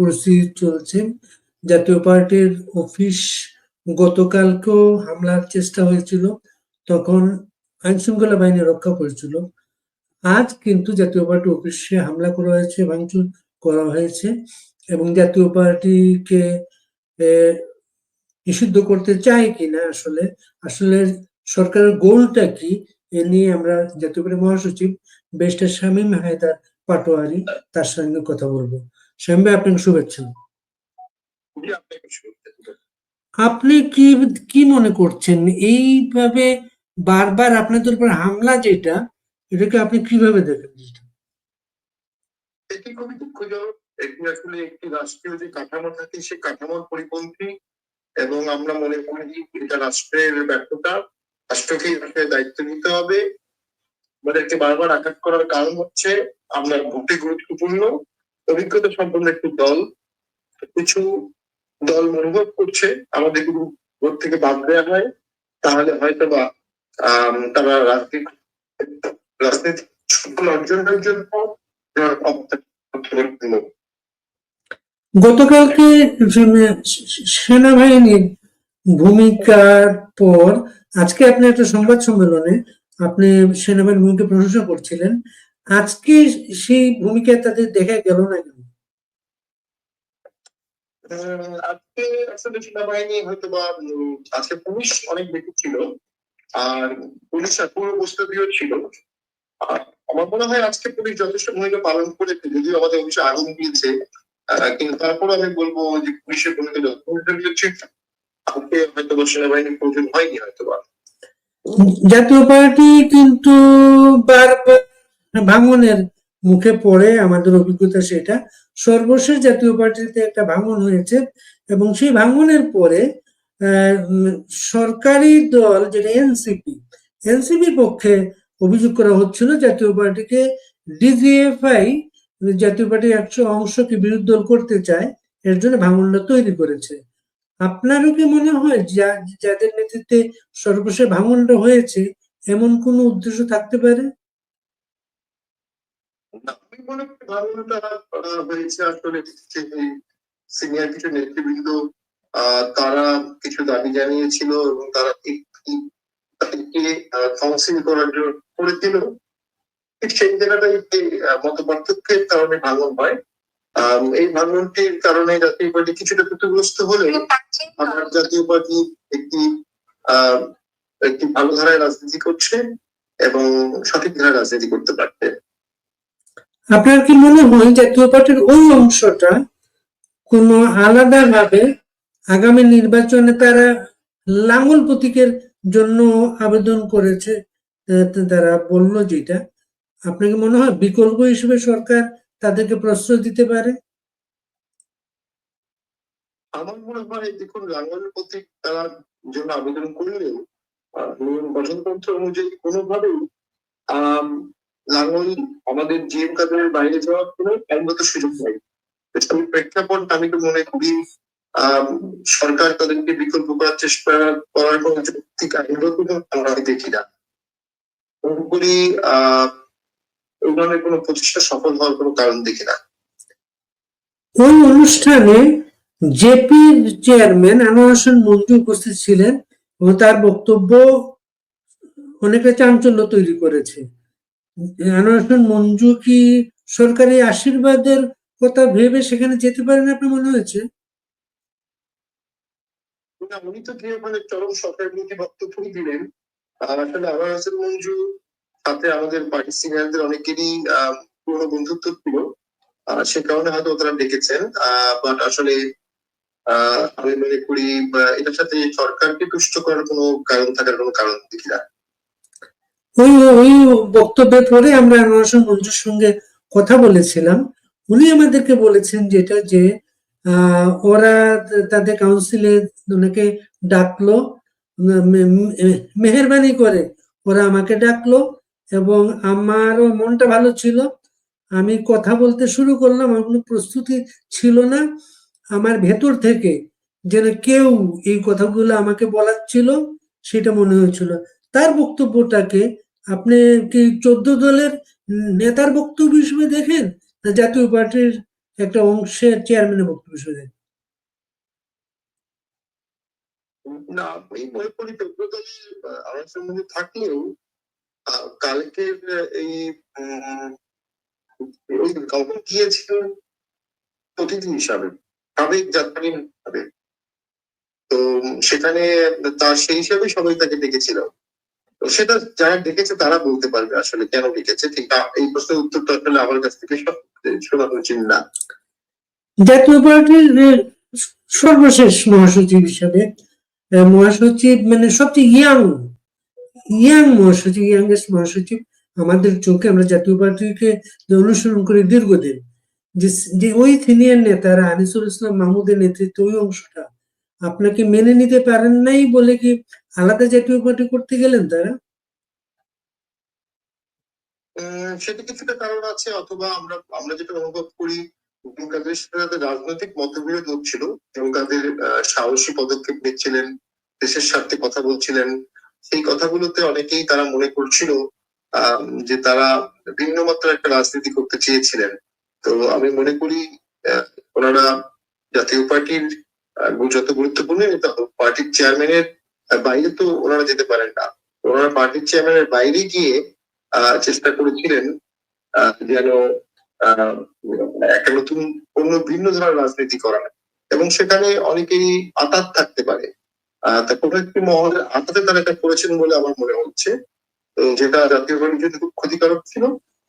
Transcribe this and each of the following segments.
পরিস্থিতি চলছে। জাতীয় পার্টির অফিস গতকালকেও হামলার চেষ্টা হয়েছিল, তখন আইন শৃঙ্খলা বাহিনী রক্ষা করেছিল। আজ কিন্তু জাতীয় পার্টি অফিসে হামলা করা হয়েছে, ভাঙচুর করা হয়েছে এবং জাতীয় পার্টিকে নিষিদ্ধ করতে চায় কিনা আসলে আসলে সরকারের গোলটা কি এ নিয়ে আমরা জাতীয় পার্টি মহাসচিব বেস্টার শামীম হায়দার পাটোয়ারি তার সঙ্গে কথা বলব। শামীম ভাই আপনাকে শুভেচ্ছা আপনি কি কি মনে করছেন? এইভাবে বারবার আপনাদের উপর হামলা যেটা এটাকে আপনি কীভাবে দেখেন এটি খুবই দুঃখজনক। এটি আসলে একটি রাষ্ট্রীয় যে কাঠামো থাকে সে কাঠামোর পরিপন্থী এবং আমরা মনে করি এটা রাষ্ট্রের ব্যর্থতা। রাষ্ট্রকে এই দায়িত্ব নিতে হবে। আমাদেরকে বারবার আঘাত করার কারণ হচ্ছে আমরা ভোটে গুরুত্বপূর্ণ। অভিজ্ঞতা সম্পন্ন একটি দল, কিছু দল অনুভব করছে, আমাদের যদি ভোট থেকে বাদ দেওয়া হয়, তাহলে হয়তো বা তারা রাজনীতি রাজনীতি অর্জনের জন্য। গতকালকে সেনাবাহিনীর ভূমিকার পর, আজকে আপনি একটা সংবাদ সম্মেলনে আপনি সেনাবাহিনীর ভূমিকা প্রশংসা করছিলেন আজকে সেই ভূমিকায় তাদের দেখা গেল না কেন? আজকে আসলে সেনাবাহিনী হয়তো বা আজকে পুলিশ অনেক বেশি ছিল আর পুলিশ পুরো ছিল। আমার মনে হয় আজকে পুলিশ যথেষ্ট ভূমিকা পালন করেছে যদিও আমাদের অফিসে আগুন দিয়েছে। কিন্তু তারপর আমি বলব যে পুলিশের ভূমিকা যথেষ্ট দিয়েছে আজকে হয়তো বা সেনাবাহিনীর প্রয়োজন হয়নি হয়তো বা জাতীয় পার্টি কিন্তু বারবার ভাঙনের মুখে পড়ে আমাদের অভিজ্ঞতা সেটা। সর্বশেষ জাতীয় পার্টিতে একটা ভাঙন হয়েছে এবং সেই ভাঙনের পরে সরকারি দল যেটা এনসিপি এনসিপির পক্ষে অভিযোগ করা হচ্ছিল জাতীয় পার্টিকে ডিজিএফআই জাতীয় পার্টির একশো অংশকে বিরোধী দল করতে চায়, এর জন্য ভাঙনটা তৈরি করেছে। আপনারও কি মনে হয় যাদের নেতৃত্বে সর্বশেষ ভাঙনটা হয়েছে, এমন কোন উদ্দেশ্য থাকতে পারে? মনে ভাবনাটা হয়েছে আসলে সিনিয়র কিছু নেতৃবৃন্দ তারা কিছু দাবি জানিয়েছিল এবং তারা তাদেরকে কাউন্সিল করার জন্য করেছিল। ঠিক সেই জায়গাটাই মত পার্থক্যের কারণে ভাঙন হয়। এই ভাঙনটির কারণে জাতীয় পার্টি কিছুটা ক্ষতিগ্রস্ত হলে আমার জাতীয় পার্টি একটি আহ একটি ভালো ধারায় রাজনীতি করছে এবং সঠিক ধারায় রাজনীতি করতে পারছে। আপনার কি মনে হয় জাতীয় পার্টির ওই অংশটা কোনো আলাদা ভাবে আগামী নির্বাচনে তারা লাঙ্গল প্রতীকের জন্য আবেদন করেছে? তারা বলল যেটা আপনাকে মনে হয় বিকল্প হিসেবে সরকার তাদেরকে প্রশ্রয় দিতে পারে? আমার মনে হয় দেখুন লাঙ্গল প্রতীক তারা জন্য আবেদন করলেও নিয়ম গঠনতন্ত্র অনুযায়ী কোনোভাবেই লাঙ্গল আমাদের জিএম কাদের বাইরে যাওয়ার কোনো আইনগত সুযোগ নেই। সেই প্রেক্ষাপট আমি তো মনে করি আম, সরকার তাদেরকে বিকল্প করার চেষ্টা করার কোনো যৌক্তিক আইনগত আমরা দেখি না। মনে আহ এই ধরনের কোনো প্রচেষ্টা সফল হওয়ার কোনো কারণ দেখি না। ওই অনুষ্ঠানে জেপি চেয়ারম্যান আনোয়ার হোসেন মঞ্জু উপস্থিত ছিলেন এবং তার বক্তব্য অনেকটা চাঞ্চল্য তৈরি করেছে। আনোয়ার হোসেন মঞ্জু কি সরকারি আশীর্বাদের কথা ভেবে সেখানে যেতে পারেন আপনার মনে হয়েছে? না, উনি তো ওখানে চরম সরকার বিরোধী বক্তব্য দিলেন। আসলে আমার হোসেন মঞ্জু সাথে আমাদের পার্টি সিনিয়রদের অনেকেরই পুরনো বন্ধুত্ব ছিল। আর সে কারণে হয়তো তারা ডেকেছেন। বাট আসলে আমি মনে করি এটার সাথে সরকারকে তুষ্ট করার কোনো কারণ থাকার কোনো কারণ দেখি না। ওই ওই বক্তব্যের পরে আমরা আনোয়ার হোসেন সঙ্গে কথা বলেছিলাম। উনি আমাদেরকে বলেছেন যেটা যে ওরা তাদের কাউন্সিলে ওনাকে ডাকলো মেহেরবানি করে ওরা আমাকে ডাকলো এবং আমারও মনটা ভালো ছিল। আমি কথা বলতে শুরু করলাম, আমার কোনো প্রস্তুতি ছিল না। আমার ভেতর থেকে যেন কেউ এই কথাগুলো আমাকে বলাচ্ছিল সেটা মনে হয়েছিল। তার বক্তব্যটাকে আপনি কি চোদ্দ দলের নেতার বক্তব্য হিসেবে দেখেন না জাতীয় পার্টির একটা অংশের চেয়ারম্যানের বক্তব্য শুনে না, আমি মনে করি পেট্রোদলে আমার সম্বন্ধে থাকলেও কালকের এই ওই কখন গিয়েছিল অতিথি হিসাবে, সাবেক যাত্রী হিসাবে। তো সেখানে তার সেই হিসাবে সবাই তাকে তো সেটা যারা দেখেছে তারা বলতে পারবে আসলে কেন ডেকেছে, ঠিক এই প্রশ্নের উত্তরটা আসলে আমার কাছ থেকে শোনা উচিত না। জাতীয় পার্টির সর্বশেষ মহাসচিব হিসাবে মহাসচিব মানে সবচেয়ে ইয়াং ইয়াং মহাসচিব ইয়াংগেস্ট মহাসচিব আমাদের চোখে, আমরা জাতীয় পার্টিকে অনুসরণ করি দীর্ঘদিন, যে ওই সিনিয়র নেতারা আনিসুল ইসলাম মাহমুদের নেতৃত্বে ওই অংশটা আপনাকে মেনে নিতে পারেন নাই বলে কি আলাদা জাতীয় পার্টি করতে গেলেন তারা? সেটা কিছুটা কারণ আছে, অথবা আমরা আমরা যেটা অনুভব করি তাদের সাথে রাজনৈতিক মতবিরোধ হচ্ছিল, এবং তাদের সাহসী পদক্ষেপ নিচ্ছিলেন, দেশের স্বার্থে কথা বলছিলেন। সেই কথাগুলোতে অনেকেই তারা মনে করছিল যে তারা ভিন্ন মাত্রার একটা রাজনীতি করতে চেয়েছিলেন। তো আমি মনে করি ওনারা জাতীয় পার্টির যত গুরুত্বপূর্ণ পার্টির চেয়ারম্যানের বাইরে তো ওনারা যেতে পারেন না। ওনারা পার্টির চেয়ারম্যানের বাইরে গিয়ে চেষ্টা করেছিলেন যেন একটা নতুন, অন্য ভিন্ন ধরনের রাজনীতি করা এবং সেখানে অনেকেই আতাত থাকতে পারে। তা কোনো একটি মহলের আতাতে তারা এটা করেছেন বলে আমার মনে হচ্ছে। তো যেটা জাতীয় পার্টির জন্য খুব ক্ষতিকারক ছিল,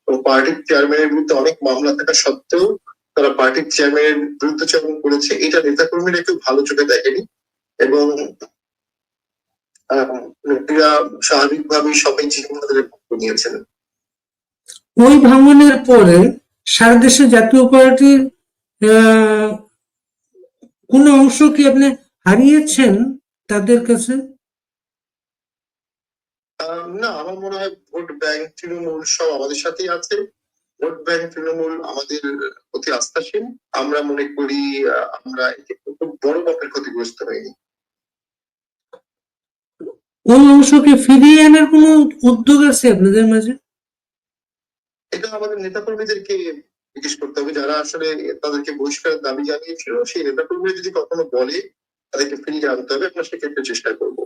তো পার্টির চেয়ারম্যানের বিরুদ্ধে অনেক মামলা থাকা সত্ত্বেও তারা পার্টির চেয়ারম্যানের বিরুদ্ধচারণ করেছে এটা নেতাকর্মীরা কেউ ভালো চোখে দেখেনি। এবং আহ, লোকেরা স্বাভাবিকভাবেই সবাই পক্ষ নিয়েছেন। ওই ভাঙনের পরে সারা দেশে জাতীয় পার্টির আহ, কোন অংশ কি আপনি হারিয়েছেন তাদের কাছে? না আমার মনে হয় ভোট ব্যাংক তৃণমূল সব আমাদের সাথেই আছে। ভোট ব্যাংক তৃণমূল আমাদের প্রতি আস্থাশীল। আমরা মনে করি আমরা এতে খুব বড় মাপের ক্ষতিগ্রস্ত হয়নি ওই অংশকে ফিরিয়ে আনার কোনো উদ্যোগ আছে আপনাদের মাঝে? এটা আমাদের নেতাকর্মীদেরকে জিজ্ঞেস করতে হবে। যারা আসলে তাদেরকে বহিষ্কারের দাবি জানিয়েছিল সেই নেতাকর্মীরা যদি কখনো বলে তাদেরকে ফিরিয়ে আনতে হবে আমরা সেক্ষেত্রে চেষ্টা করব।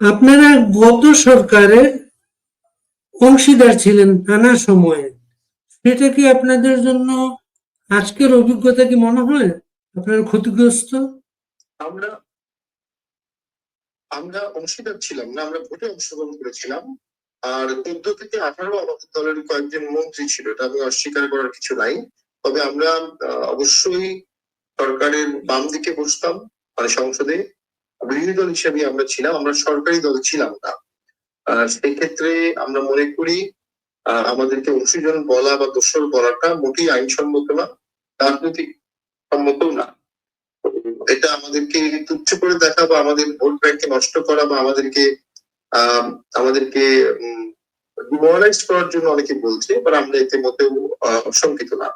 আপনারা গত সরকারের অংশীদার ছিলেন নানা সময়ে। সেটা কি আপনাদের জন্য আজকের অভিজ্ঞতা কি মনে হয়? আপনার ক্ষতিগ্রস্ত? আমরা আমরা অংশীদার ছিলাম না, আমরা ভোটে অংশগ্রহণ করেছিলাম। আর চোদ্দ থেকে আঠারো আমাদের দলের কয়েকজন মন্ত্রী ছিল, এটা আমি অস্বীকার করার কিছু নাই। তবে আমরা অবশ্যই সরকারের বাম দিকে বসতাম মানে সংসদে। বিরোধী দল হিসেবে আমরা ছিলাম, আমরা সরকারি দল ছিলাম না। সেক্ষেত্রে আমরা মনে করি আমাদেরকে অংশীজন বলা বা দোষর বলাটা মোটেই আইনসম্মত না রাজনৈতিক সম্মত না। এটা আমাদেরকে তুচ্ছ করে দেখা বা আমাদের ভোট ব্যাংকে নষ্ট করা বা আমাদেরকে আমাদেরকে ডিমোরালাইজ করার জন্য অনেকে বলছে এবার আমরা এতে আহ, শঙ্কিত না।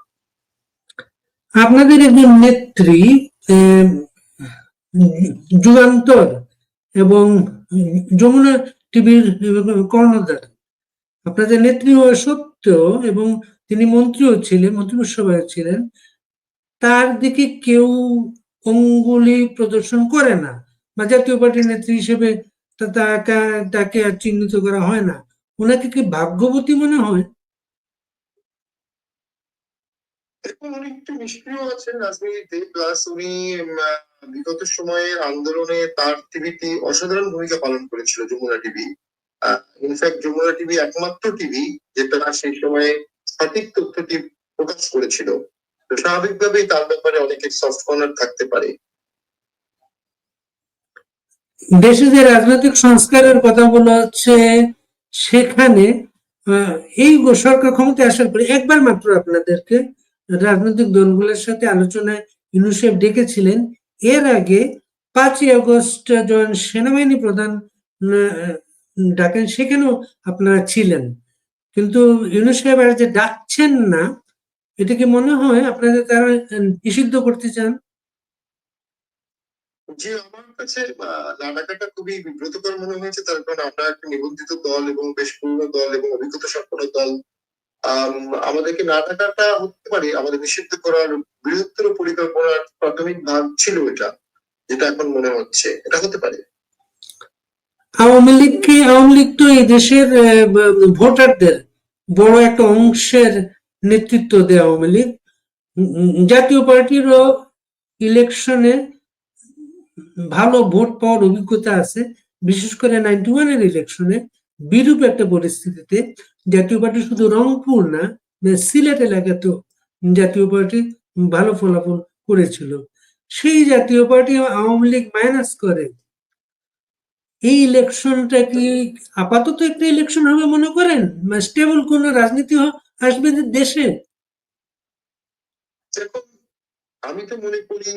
আপনাদের একজন নেত্রী যুগান্তর এবং যমুনা টিভির কর্ণধার আপনাদের নেত্রী হওয়া সত্ত্বেও এবং তিনি মন্ত্রীও ছিলেন মন্ত্রিসভায় ছিলেন, তার দিকে কেউ অঙ্গুলি প্রদর্শন করে না। বা জাতীয় পার্টির নেত্রী হিসেবে তাকে আর চিহ্নিত করা হয় না। ওনাকে কি ভাগ্যবতী মনে হয়? উনি একটু নিষ্ক্রিয় আছেন রাজনীতিতে, প্লাস উনি বিগত সময়ে আন্দোলনে তার টিভিটি অসাধারণ ভূমিকা পালন করেছিল Jamuna TV in fact Jamuna TV একমাত্র টিভি যেটা সেই সময়ে সঠিক তথ্যটি প্রকাশ করেছিল। স্বাভাবিকভাবেই তার ব্যাপারে অনেকের সফট কর্নার থাকতে পারে। দেশে যে রাজনৈতিক সংস্কারের কথা বলা হচ্ছে, সেখানে এই সরকার ক্ষমতায় আসার পরে একবার মাত্র আপনাদেরকে রাজনৈতিক দলগুলোর সাথে আলোচনায় ইউনিসেফ ডেকেছিলেন। এর আগে পাঁচই আগস্ট যখন সেনাবাহিনী প্রধান ডাকেন, সেখানেও আপনারা ছিলেন। কিন্তু ইউনিসেফ আর যে ডাকছেন না, এটা কি মনে হয় আপনাদের তারা নিষিদ্ধ করতে চান? যে আমার কাছে না খুবই বিব্রতকর মনে হয়েছে। তার কারণ আমরা একটা নিবন্ধিত দল এবং বেশ পুরনো দল এবং অভিজ্ঞতা সম্পন্ন দল আমাদেরকে না থাকাটা হতে পারে, আমাদের নিষিদ্ধ করার বৃহত্তর পরিকল্পনার প্রাথমিক ভাগ ছিল এটা, যেটা এখন মনে হচ্ছে, এটা হতে পারে। আওয়ামী লীগকে, আওয়ামী লীগ তো এই দেশের ভোটারদের বড় একটা অংশের নেতৃত্ব দেয় আওয়ামী লীগ। জাতীয় পার্টিরও ইলেকশনে ভালো ভোট পাওয়ার অভিজ্ঞতা আছে। বিশেষ করে নাইনটি ওয়ানের ইলেকশনে বিরূপ একটা পরিস্থিতিতে জাতীয় পার্টি শুধু রংপুর না সিলেট এলাকাতেও জাতীয় পার্টি ভালো ফলাফল করেছিল। সেই জাতীয় পার্টি আওয়ামী লীগ মাইনাস করে। এই ইলেকশনটা কি আপাতত একটা ইলেকশন হবে মনে করেন? স্টেবল কোন রাজনীতি আসবে দেশে? আমি তো মনে করি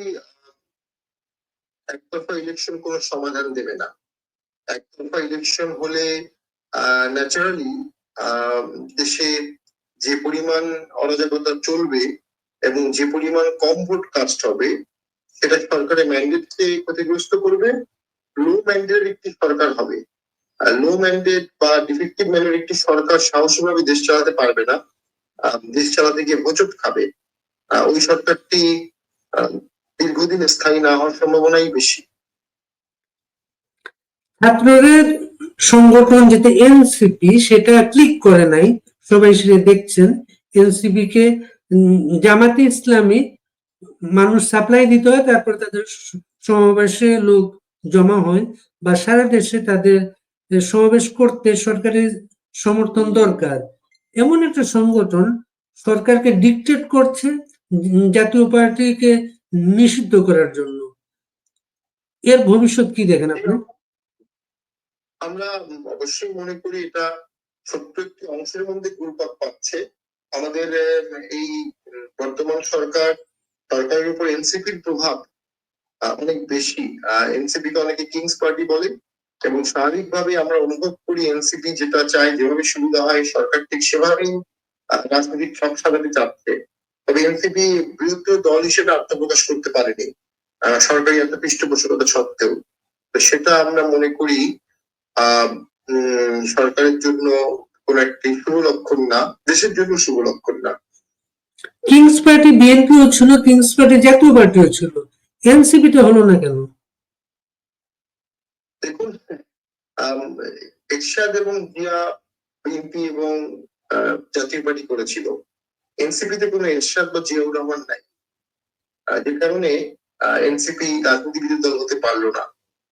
একতরফা ইলেকশন কোনো সমাধান দেবে না। একতরফা ইলেকশন হলে ন্যাচারালি দেশে যে পরিমাণ অরাজকতা চলবে এবং যে পরিমাণ কম ভোট কাস্ট হবে, সেটা সরকারের ম্যান্ডেটকে ক্ষতিগ্রস্ত করবে লো ম্যান্ডেট একটি সরকার হবে। লো ম্যান্ডেট বা ডিফেক্টিভ ম্যান্ডেট একটি সরকার সাহসীভাবে দেশ চালাতে পারবে না দেশ চালাতে গিয়ে হোঁচট খাবে। ওই সরকারটি দীর্ঘদিন স্থায়ী না হওয়ার সম্ভাবনাই বেশি। ছাত্রদের সংগঠন যেটা এনসিপি সেটা ক্লিক করে নাই। সবাই সেটা দেখছেন। এনসিপি কে জামাতে ইসলামী মানুষ সাপ্লাই দিতে হয়, তারপর তাদের সমাবেশে লোক জমা হয় বা সারা দেশে তাদের সমাবেশ করতে সরকারের সমর্থন দরকার। এমন একটা সংগঠন সরকারকে ডিকটেট করছে জাতীয় পার্টিকে নিষিদ্ধ করার জন্য। এর ভবিষ্যৎ কি দেখেন আপনি? আমরা অবশ্যই মনে করি এটা ছোট্ট একটি অংশের মধ্যে ঘুরপাক পাচ্ছে। আমাদের এই বর্তমান সরকার, সরকারের উপর এনসিপির প্রভাব অনেক বেশি। এনসিপি কে অনেকে কিংস পার্টি বলে এবং স্বাভাবিকভাবে আমরা অনুভব করি এনসিপি যেটা চায় যেভাবে সুবিধা হয় সরকার ঠিক সেভাবেই রাজনৈতিক সব সাজাতে চাচ্ছে তবে এনসিপি বৃহত্তর দল হিসেবে আত্মপ্রকাশ করতে পারেনি সরকারি এত পৃষ্ঠপোষকতা সত্ত্বেও। তো সেটা আমরা মনে করি সরকারের জন্য কোন একটি শুভ লক্ষণ না দেশের জন্য শুভ লক্ষণ না কিংস পার্টি বিএনপিও ছিল কিংস পার্টি জাতীয় পার্টিও ছিল। এনসিপি তে হলো না কেন? দেখুন এরশাদ এবং জিয়া বিএনপি এবং জাতীয় পার্টি করেছিল। এনসিপি তে কোনো এরশাদ বা জিয়াউর রহমান নাই। যে কারণে এনসিপি রাজনীতিবিদের দল হতে পারল না।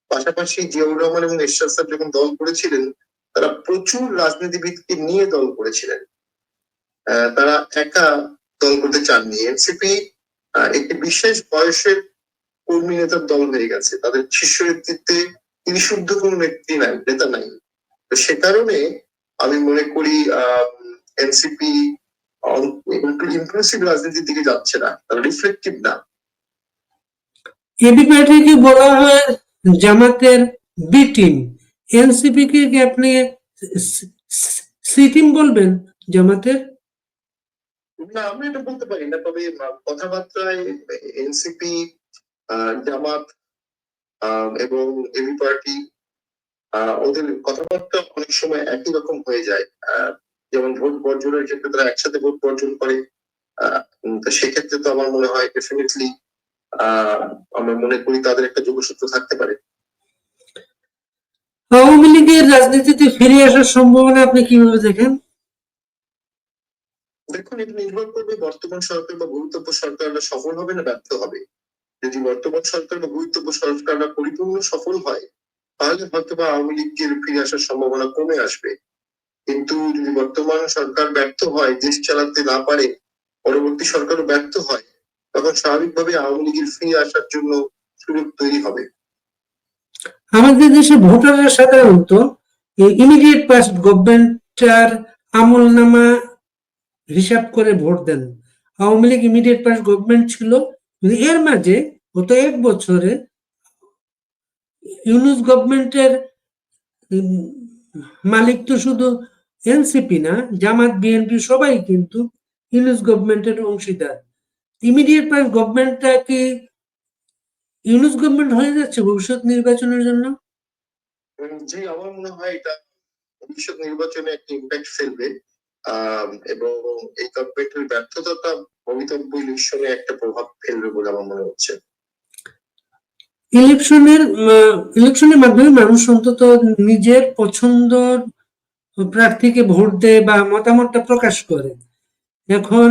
পাশাপাশি জিয়াউর রহমান এবং এরশাদ স্যার যখন দল করেছিলেন, তারা প্রচুর রাজনীতিবিদকে নিয়ে দল করেছিলেন। তারা একা দল করতে চাননি। এনসিপি একটি বিশেষ বয়সের কর্মী নেতার দল হয়ে গেছে। তাদের শীর্ষ নেতৃত্বে তিনি শুদ্ধ কোনো নেত্রী নাই, নেতা নাই। তো সে কারণে আমি মনে করি, আহ, এনসিপি ইনক্লুসিভ রাজনীতির দিকে যাচ্ছে না। তারা রিফ্লেক্টিভ না। এবি পার্টিকে বলা হয় জামাতের বি টিম এনসিপি কে কি আপনি সি টিম বলবেন জামাতের? না আমি এটা বলতে পারি না তবে কথাবার্তায় এনসিপি জামাত এবং এবি পার্টি আহ, ওদের কথাবার্তা অনেক সময় একই রকম হয়ে যায়। যেমন ভোট বর্জনের ক্ষেত্রে তারা একসাথে ভোট বর্জন করে। সেক্ষেত্রে তো আমার মনে হয় ডেফিনেটলি আমরা মনে করি তাদের একটা যোগসূত্র থাকতে পারে। আওয়ামী লীগের রাজনীতিতে ফিরে আসার সম্ভাবনা আপনি কীভাবে দেখেন? দেখুন এটা নির্ভর করবে বর্তমান সরকার বা গুরুত্বপূর্ণ সরকাররা সফল হবে না ব্যর্থ হবে। যদি বর্তমান সরকার বা গুরুত্বপূর্ণ সরকাররা পরিপূর্ণ সফল হয় তাহলে হয়তো বা আওয়ামী লীগের ফিরে আসার সম্ভাবনা কমে আসবে। কিন্তু যদি বর্তমান সরকার ব্যর্থ হয় দেশ চালাতে না পারে পরবর্তী সরকারও ব্যর্থ হয় তখন স্বাভাবিকভাবে আওয়ামী লীগের ফিরে আসার জন্য সুযোগ তৈরি হবে। আমাদের দেশে ভোটাররা সাধারণত ইমিডিয়েট পাস্ট গভর্নমেন্টার আমল নামা হিসাব করে ভোট দেন। Awami League immediate past government ছিল। এর মাঝে গত এক বছরে ইউনুস গভর্নমেন্টের মালিক তো শুধু এনসিপি না, জামাত, বিএনপি সবাই কিন্তু ইউনুস গভর্নমেন্টের অংশীদার। ইমিডিয়েট পাস্ট গভর্নমেন্টটা কি ইউনুস গভর্নমেন্ট হয়ে যাচ্ছে ভবিষ্যৎ নির্বাচনের জন্য? জি আমার মনে হয় এটা ভবিষ্যৎ নির্বাচনে একটা ইম্প্যাক্ট ফেলবে। এবং এই গভর্নমেন্টের ব্যর্থতাটা ভবিতব্য ইলেকশনে একটা প্রভাব ফেলবে বলে আমার মনে হচ্ছে। ইলেকশনের ইলেকশনের মাধ্যমে মানুষ অন্তত নিজের পছন্দর প্রার্থীকে ভোট দেয় বা মতামতটা প্রকাশ করে। এখন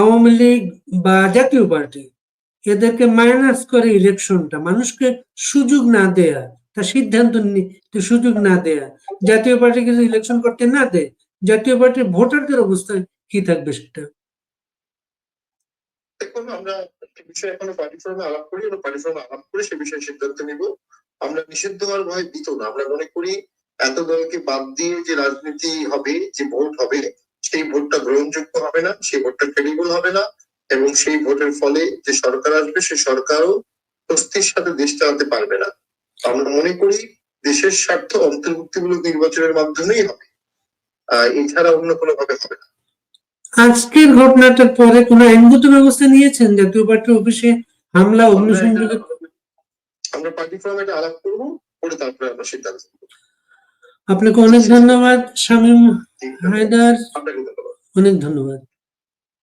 আওয়ামী লীগ বা জাতীয় পার্টি এদেরকে মাইনাস করে ইলেকশনটা মানুষকে সুযোগ না দেয়া তার সিদ্ধান্ত নিতে সুযোগ না দেয়া। জাতীয় পার্টিকে যদি ইলেকশন করতে না দেয় জাতীয় পার্টির ভোটারদের অবস্থা কি থাকবে সেটা? দেখুন, আমরা একটি বিষয়ে এখনও পার্টি আলাপ করি এবং পার্টি আলাপ করে সে বিষয়ে সিদ্ধান্ত নিব। আমরা নিষিদ্ধ হওয়ার ভয় দিত না। আমরা মনে করি এত দলকে বাদ দিয়ে যে রাজনীতি হবে, যে ভোট হবে সেই ভোটটা গ্রহণযোগ্য হবে না সেই ভোটটা ক্রেডিবল হবে না এবং সেই ভোটের ফলে যে সরকার আসবে সেই সরকারও স্বস্তির সাথে দেশ চালাতে পারবে না। আমরা মনে করি দেশের স্বার্থ অন্তর্ভুক্তিমূলক নির্বাচনের মাধ্যমেই হবে। এছাড়া অন্য কোনো ভাবে হবে না। আজকের ঘটনাটার পরে কোনো আইনগত ব্যবস্থা নিয়েছেন? জাতীয় পার্টির অফিসে হামলা আমরা অগ্নিসংযোগের আমরা পার্টি ফোরামে এটা আলাপ করব করে তারপরে আমরা সিদ্ধান্ত নেব। আপনাকে অনেক ধন্যবাদ শামীম হায়দার। অনেক ধন্যবাদ।